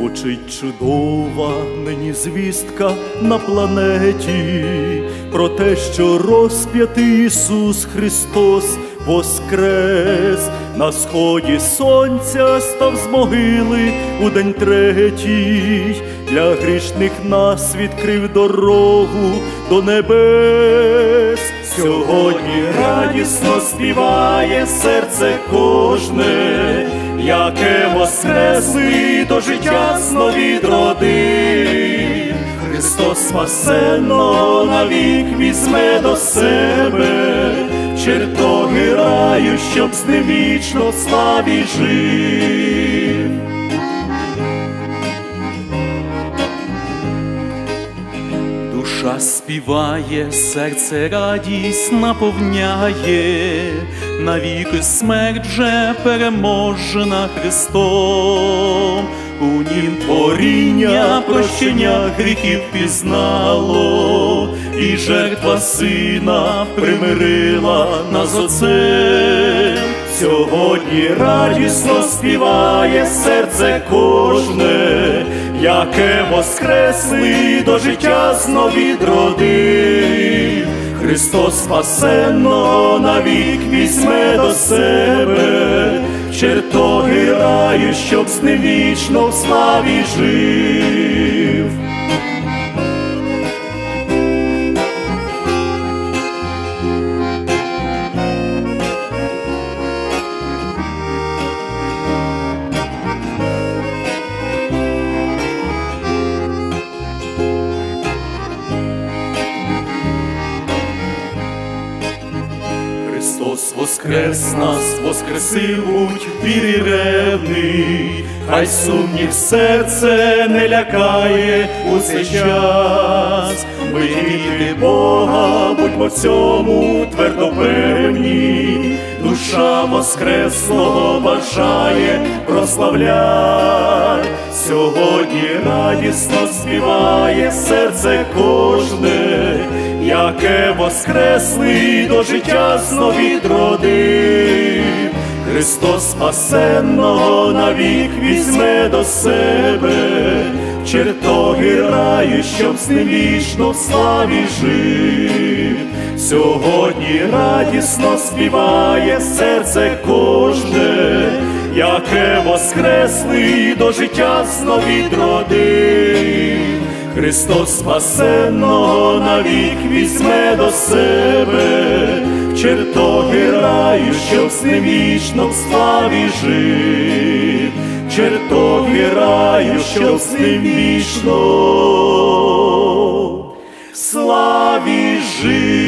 Звучить чудова нині звістка на планеті про те, що розп'ятий Ісус Христос воскрес на сході сонця став з могили у день третій, для грішних нас відкрив дорогу до небес. Сьогодні радісно співає серце кожне, яке воскресли до життя знов відродив. Христос спасенно навік візьме до себе, чертоги раю, щоб з ним вічно славі жив. Душа співає, серце радість наповняє, навіки смерть же переможена Христом, у нім творіння прощення гріхів пізнало, і жертва сина примирила нас з Отцем. Сьогодні радісно співає серце кожне, яке воскресли до життя знов відродив. Христос спасенно навік візьме до себе, чертоги раю, щоб з ним вічно в славі жив. Христос воскрес нас, воскресив будь вірі ревний, хай сумнів серце не лякає у цей час. Ми діти Бога, будьмо в цьому твердо певні, душа воскреслого бажає прославляй. Сьогодні радісно співає серце кожне, яке воскресли до життя знов відродив. Христос спасенного навік візьме до себе, чертоги раю, щоб з ним вічно в славі жив. Сьогодні радісно співає серце кожне, яке воскресли до життя знов відродив. Христос спасенного навік візьме до себе, чертоги раю, щоб вічно в славі жив, чертоги раю, щоб вічно в славі жив.